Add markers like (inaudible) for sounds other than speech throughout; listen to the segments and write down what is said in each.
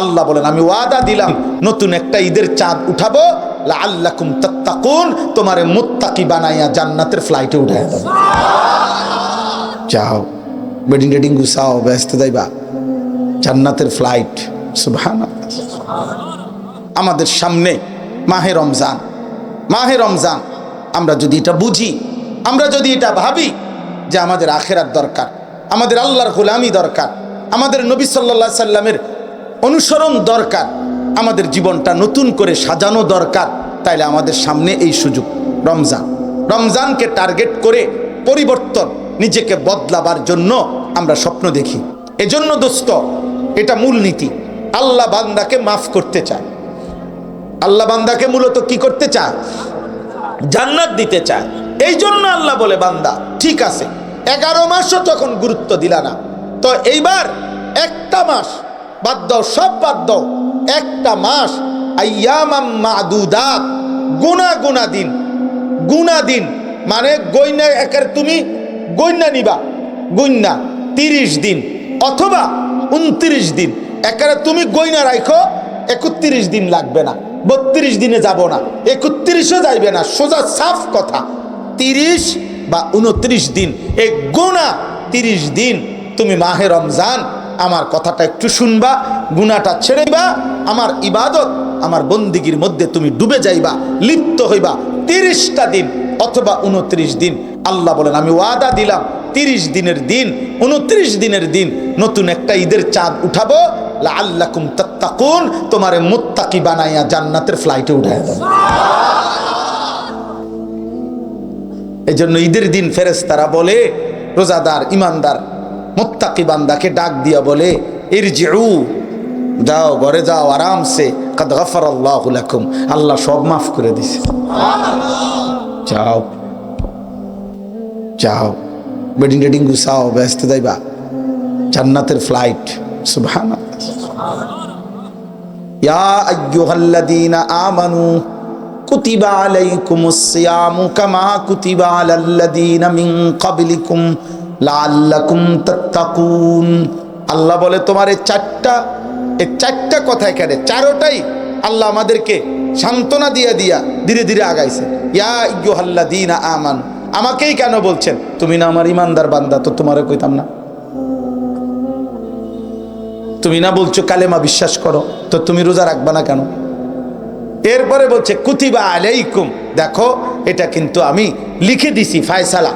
আল্লাহ বলেন আমি ওয়াদা দিলাম নতুন একটা ঈদের চাঁদ উঠাবো। আল্লাকুম তাত্তাকুন তোমারে মুত্তাকি বানাইয়া জান্নাতের ফ্লাইটে উঠাই দেবো। যাও বেডিং টেডিং গুছাও ব্যস্ত যাইবা। জান্নাতের ফ্লাইট সুবহান আমাদের সামনে মাহে রমজান মাহে রমজান। আমরা যদি এটা বুঝি আমরা যদি এটা ভাবি যে আমাদের আখেরাত দরকার আমাদের আল্লাহর গোলামি দরকার আমাদের নবী সাল্লা সাল্লামের অনুসরণ দরকার। আমাদের জীবনটা নতুন করে সাজানো দরকার। তাইলে আমাদের সামনে এই সুযোগ, রমজান। রমজানকে টার্গেট করে পরিবর্তন নিজেকে বদলাবার জন্য আমরা স্বপ্ন দেখি। এজন্য দোস্ত, এটা মূল নীতি। আল্লাহ বান্দাকে মাফ করতে চায়। আল্লাহ বান্দাকে মূলত কি করতে চায়? জান্নাত দিতে চায়। এই জন্য আল্লাহ বলে, বান্দা, ঠিক আছে, এগারো মাসও তখন গুরুত্ব দিলা না। তো এইবার একটা মাস বাদ দাও, সব বাদ দাও। একটা মাস আইয়ামাম মাদুদাত, গুনা গুনা দিন। গুনা দিন মানে গইনা, একের তুমি গইনা নিবা। গইনা তিরিশ দিন অথবা উনত্রিশ দিন। একেবারে তুমি গইনা রাখো একত্রিশ দিন লাগবে না। বত্রিশ দিনে যাব না। একত্রিশও যাইবে না। সোজা সাফ কথা। তিরিশ বা উনত্রিশ দিন। এ গোনা তিরিশ দিন তুমি মাহে রমজান আমার কথাটা একটু শুনবা গুনাটা ছেড়েবা আমার ইবাদত আমার বন্দিগির মধ্যে তুমি ডুবে যাইবা, লিপ্ত হইবা তিরিশটা দিন অথবা উনত্রিশ দিন। আল্লাহ বলেন, আমি ওয়াদা দিলাম, তিরিশ দিনের দিন, উনত্রিশ দিনের দিন নতুন একটা ঈদের চাঁদ উঠাবো। আল্লাকুম তাত্তাকুন, তোমারে মুত্তাকি বানাইয়া জান্নাতের ফ্লাইটে উঠাই দেবো। এই জন্য ঈদের দিন ফেরেস্তারা বলে, রোজাদার ইমানদার মুত্তাকি বান্দাকে ডাক দিয়া বলে এর যাও, ঘরে যাও, আরামসে। কাদ গফর আল্লাহ লাকুম। আল্লাহ সব মাফ করে দিছে। যাও। যাও। বেডিং টেডিং গুছাও, ব্যস্ত যাইবা। জান্নাতের ফ্লাইট সুবহান ইয়া আইয়ুহাল্লাযীনা আমানু, কুতিবা আলাইকুমুস সিয়ামু কামা কুতিবা আলাল্লাযীনা মিন ক্বাবলিকুম। আল্লাহ বলে, তোমার এই চারটা এই চারটা কথা এখানে, চারোটাই আল্লাহ আমাদেরকে সান্ত্বনা দিয়া দিয়া ধীরে ধীরে আগাইছে। ইয়া ইয়ুহাল্লাযীনা আমানু। আমাকেই কেন বলছেন? তুমি না আমার ইমানদার বান্দা, তো তোমারে কইতাম না। তুমি না বলছো কালেমা বিশ্বাস করো, তো তুমি রোজা রাখবা না কেন? এরপরে বলছে, কুতিবা আলাইকুম। দেখো, এটা কিন্তু আমি লিখে দিছি, ফায়সালা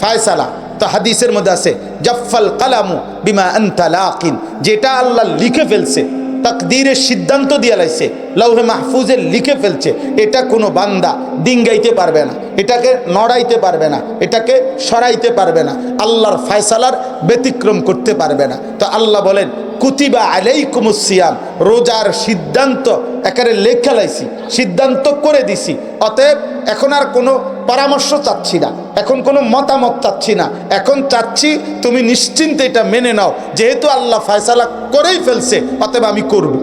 ফায়সালা। তো হাদিসের মধ্যে আছে জাফাল কালামু বিমা আন্তালাকিন যেটা আল্লাহ লিখে ফেলছে, তাকদিরের সিদ্ধান্ত দিয়ে লাইছে লৌহে মাহফুজে লিখে ফেলছে এটা কোনো বান্দা ডিঙ্গাইতে পারবে না, এটাকে নড়াইতে পারবে না, এটাকে সরাইতে পারবে না, আল্লাহর ফায়সালার ব্যতিক্রম করতে পারবে না। তো আল্লাহ বলেন কুতিবা আলাইকুমুসিয়াম রোজার সিদ্ধান্ত একেবারে লেখা লাইছি, সিদ্ধান্ত করে দিছি। অতএব এখন আর কোনো পরামর্শ চাচ্ছি না, এখন কোনো মতামত চাচ্ছি না। এখন চাচ্ছি তুমি নিশ্চিন্তে এটা মেনে নাও, যেহেতু আল্লাহ ফয়সালা করেই ফেলছে, অতএব আমি করব।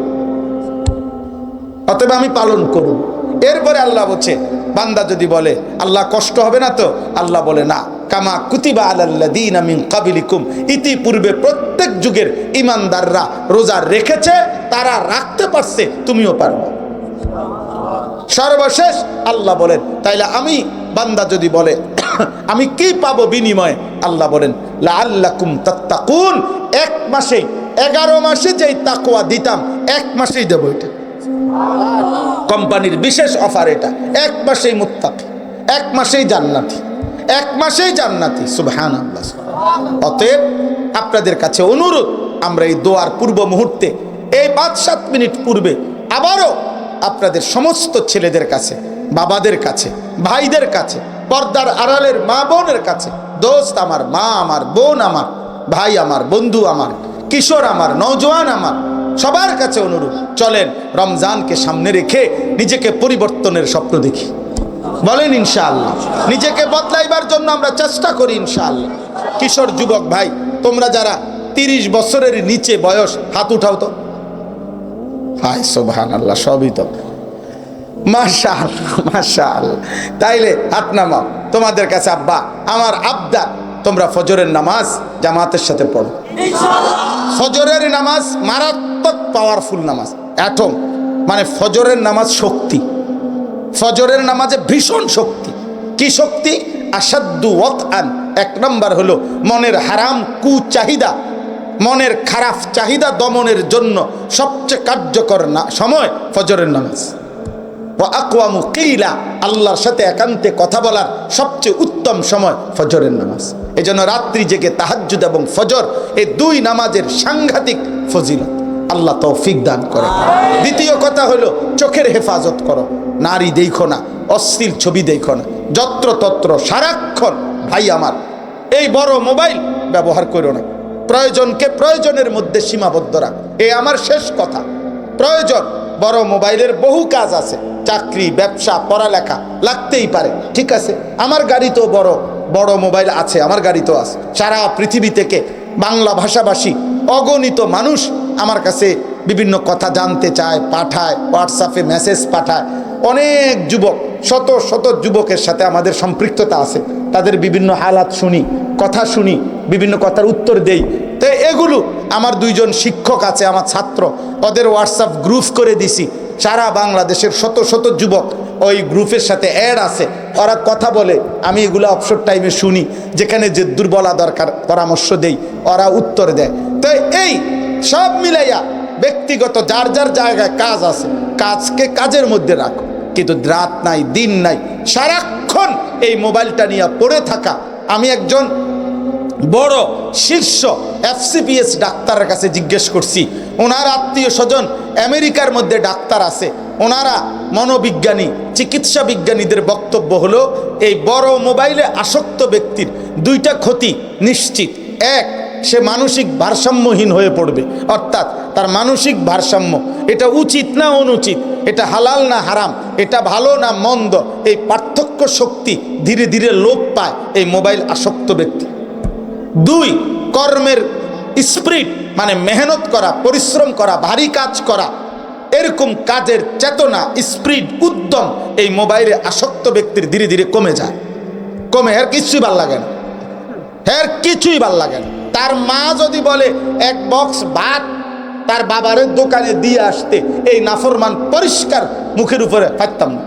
অতএব আমি পালন করব। এরপরে আল্লাহ বলছে, বান্দা যদি বলে, আল্লাহ কষ্ট হবে না তো? আল্লাহ বলে, না। কামা কুতিবা আলাল্লাদিন আমিন কাবিলিকুম ইতিপূর্বে প্রত্যেক যুগের ইমানদাররা রোজা রেখেছে, তারা রাখতে পারছে, তুমিও পারবে সর্বশেষ আল্লাহ বলেন, তাইলে আমি বান্দা যদি বলে, (coughs) আমি কি পাবো বিনিময়ে? আল্লাহ বলেন লা আল্লাকুম তাত্তাকুন। এক মাসেই এগারো মাসে যেই তাকুয়া দিতাম, এক মাসেই দেবো এটা। কোম্পানির বিশেষ অফার এটা। এক মাসেই মুত্তাকি, এক মাসেই জান্নাতি। এক মাসেই জান্নাতি সুবহান অতএব আপনাদের কাছে অনুরোধ, আমরা এই দোয়ার পূর্ব মুহূর্তে, এই পাঁচ সাত মিনিট পূর্বে আবারও আপনাদের সমস্ত ছেলেদের কাছে, বাবাদের কাছে, ভাইদের কাছে, পর্দার আড়ালের মা বোনের কাছে, দোস্ত আমার, মা আমার, বোন আমার, ভাই আমার, বন্ধু আমার, কিশোর আমার নৌজওয়ান আমার, সবার কাছে অনুরোধ, চলেন রমজানকে সামনে রেখে নিজেকে পরিবর্তনের স্বপ্ন দেখি। বলেন ইনশাআল্লাহ। নিজেকে বদলাইবার জন্য আমরা চেষ্টা করি ইনশাআল্লাহ। কিশোর যুবক ভাই, তোমরা যারা তিরিশ বছরের নিচে বয়স, হাত উঠাও তো। সোভান আল্লাহ সবই তো। মাশাল মাশাল তাইলে হাত নামাও। তোমাদের কাছে আব্বা, আমার আবদা, তোমরা ফজরের নামাজ জামাতের সাথে পড়ো। ফজরের নামাজ মারাত্মক পাওয়ারফুল নামাজ। অ্যাটম মানে ফজরের নামাজ শক্তি। ফজরের নামাজে ভীষণ শক্তি। কি শক্তি? আসাদ্দু ওয়াত আন এক নম্বর হলো মনের হারাম কু চাহিদা মনের খারাপ চাহিদা দমনের জন্য সবচেয়ে কার্যকর না সময় ফজরের নামাজ। ও আকওয়ামু কিলা। আল্লাহর সাথে একান্তে কথা বলার সবচেয়ে উত্তম সময় ফজরের নামাজ। এই জন্য রাত্রি জেগে তাহাজ্জুদ এবং ফজর এই দুই নামাজের সাংঘাতিক ফজিলত। আল্লাহ তৌফিক দান করে। দ্বিতীয় কথা হলো, চোখের হেফাজত করো। নারী দেখো না, অশ্লীল ছবি দেখো না। যত্র তত্র সারাক্ষণ, ভাই আমার, এই বড় মোবাইল ব্যবহার করো না। প্রয়োজনকে প্রয়োজনের মধ্যে সীমাবদ্ধ রাখ। এ আমার শেষ কথা। প্রয়োজন, বড় মোবাইলের বহু কাজ আছে। চাকরি, ব্যবসা, পড়ালেখা, লাগতেই পারে। ঠিক আছে, আমার গাড়ি তো বড় বড় মোবাইল আছে, আমার গাড়ি তো আছে। সারা পৃথিবী থেকে বাংলা ভাষাভাষী, অগণিত মানুষ আমার কাছে বিভিন্ন কথা জানতে চায়, পাঠায় হোয়াটসঅ্যাপে মেসেজ পাঠায়। অনেক যুবক, শত শত যুবকের সাথে আমাদের সম্পৃক্ততা আছে। তাদের বিভিন্ন হালাত শুনি, কথা শুনি, বিভিন্ন কথার উত্তর দেই। তো এগুলো আমার দুইজন শিক্ষক আছে, আমার ছাত্র। ওদের হোয়াটসঅ্যাপ গ্রুপ করে দিছি। সারা বাংলাদেশের শত শত যুবক ওই গ্রুপের সাথে অ্যাড আছে। ওরা কথা বলে, আমি এগুলো অবসর টাইমে শুনি, যেখানে যে দুর্বলা দরকার পরামর্শ দেই, ওরা উত্তর দেয়। তো এই সব মিলাইয়া ব্যক্তিগত যার যার জায়গায় কাজ আছে, কাজকে কাজের মধ্যে রাখো। কিন্তু রাত নাই, দিন নাই, সারাক্ষণ এই মোবাইলটা নিয়ে পড়ে থাকা। আমি একজন বড় শীর্ষ এফসিপিএস ডাক্তারের কাছে জিজ্ঞেস করছি, ওনার আত্মীয় স্বজন আমেরিকার মধ্যে ডাক্তার আছে, ওনারা মনোবিজ্ঞানী, চিকিৎসা বিজ্ঞানীদের বক্তব্য হলো, এই বড় মোবাইলে আসক্ত ব্যক্তির দুইটা ক্ষতি নিশ্চিত। এক সে মানসিক ভারসাম্যহীন হয়ে পড়বে। অর্থাৎ তার মানসিক ভারসাম্য, এটা উচিত না অনুচিত, এটা হালাল না হারাম, এটা ভালো না মন্দ, এই পার্থক্য শক্তি ধীরে ধীরে লোপ পায় এই মোবাইল আসক্ত ব্যক্তি। দুই, কর্মের স্প্রিট মানে মেহনত করা, পরিশ্রম করা, ভারী কাজ করা, এরকম কাজের চেতনা, স্প্রিট উদ্যম এই মোবাইলে আসক্ত ব্যক্তির ধীরে ধীরে কমে যায়। কমে, এর কিছুই ভালো লাগে না। এর কিছুই ভালো লাগে না। তার মা যদি বলে, এক বক্স ভাত তার বাবারের দোকানে দিয়ে আসতে। এই নাফরমান পরিষ্কার মুখের উপরে পারতাম না।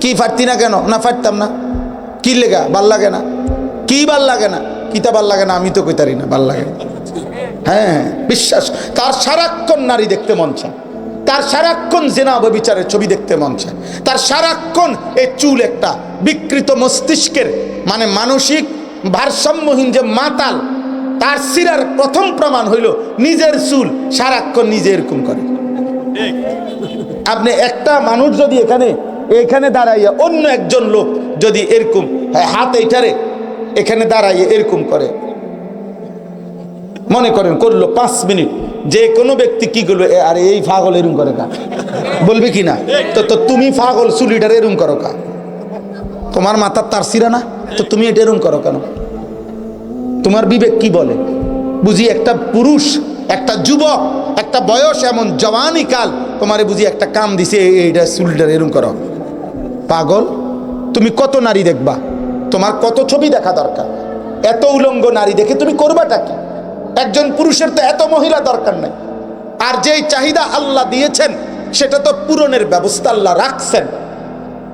কি ফাটতি না কেন? না ফাটতাম না। কি লেগা? ভালো লাগে না? কি ভালো লাগে না? কিতা ভালো লাগে না? আমি তো কইতারি না, ভালো লাগে। হ্যাঁ বিশ্বাস। তার সারাক্ষণ নারী দেখতে মন চায়। তার সারাক্ষণ জেনা বিচারের ছবি দেখতে মন চায়। তার সারাক্ষণ এই চুল একটা বিকৃত মস্তিষ্কের মানে মানসিক ভারসাম্যহীন যে মাতাল তার সিরার প্রথম প্রমাণ হইল নিজের চুল। সারাক্ষণ নিজে এরকম করে। আপনি একটা মানুষ যদি এখানে এখানে দাঁড়াইয়া অন্য একজন লোক যদি এরকম হ্যাঁ, হাত এইটারে এখানে দাঁড়াইয়ে এরকম করে। মনে করেন করল পাঁচ মিনিট। যে কোনো ব্যক্তি কি করল আরে এই ফাগল এরম করে কা? বলবে কি না? তো তো তুমি ফাগল চুলিটার এরম করো কা? তোমার মাথার তার সিরা না? তো তুমি এটা এরম করো কেন? তোমার বিবেক কি বলে? বুঝি একটা পুরুষ, একটা যুবক, একটা বয়স এমন জওয়ানি কাল তোমারে বুঝি একটা কাম দিছে এইটা চুলটার এরম করো। পাগল, তুমি কত নারী দেখবা? তোমার কত ছবি দেখা দরকার? এত উলঙ্গ নারী দেখে তুমি করবাটা কি? একজন পুরুষের তো এত মহিলা দরকার নাই। আর যেই চাহিদা আল্লাহ দিয়েছেন, সেটা তো পূরণের ব্যবস্থা আল্লাহ রাখছেন।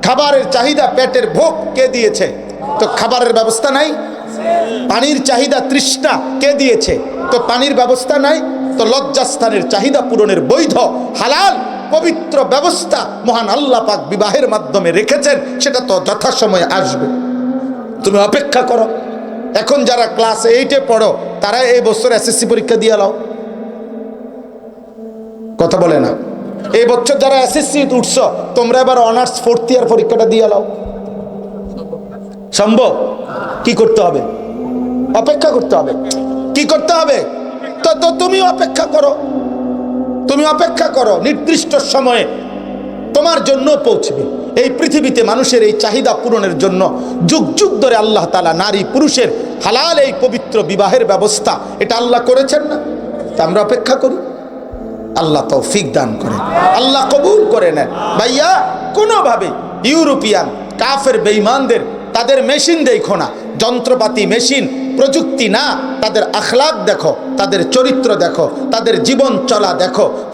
খাবারের চাহিদা, পেটের ভোগ কে দিয়েছে? তো খাবারের ব্যবস্থা নাই? পানির চাহিদা তৃষ্ণা। কে দিয়েছে? তো পানির ব্যবস্থা নাই, তো লজ্জাস্থানের চাহিদা পূরণের বৈধ, হালাল, পবিত্র ব্যবস্থা মহান আল্লাহ পাক বিবাহের মাধ্যমে রেখেছেন, সেটা তো যথাসময়ে আসবে। তুমি অপেক্ষা করো। এখন যারা ক্লাস এইটে পড়ো, তারা এই বছর এসএসসি পরীক্ষা দিয়ে লাও কথা বলে না। এই বছর যারা এসএসসি উঠছ, তোমরা এবার অনার্স ফোর্থ ইয়ার পরীক্ষাটা দিয়ে লাও সম্ভব? কি করতে হবে? অপেক্ষা করতে হবে। কি করতে হবে? তো তো তুমি অপেক্ষা করো। তুমি অপেক্ষা করো, নির্দিষ্ট সময়ে তোমার জন্য পৌঁছবে। এই পৃথিবীতে মানুষের এই চাহিদা পূরণের জন্য যুগ যুগ ধরে আল্লাহ তালা নারী, পুরুষের হালাল এই পবিত্র বিবাহের ব্যবস্থা। এটা আল্লাহ করেছেন না? তা আমরা অপেক্ষা করি। আল্লাহ তৌফিক দান করেন। আল্লাহ কবুল করে নেন। ভাইয়া, কোনোভাবে ইউরোপিয়ান, কাফের, বেঈমানদের তাদের মেশিন দেখো না, যন্ত্রপাতি মেশিন, প্রযুক্তি না, তাদের আখলাক দেখো, তাদের চরিত্র দেখো, তাদের জীবন চলা দেখো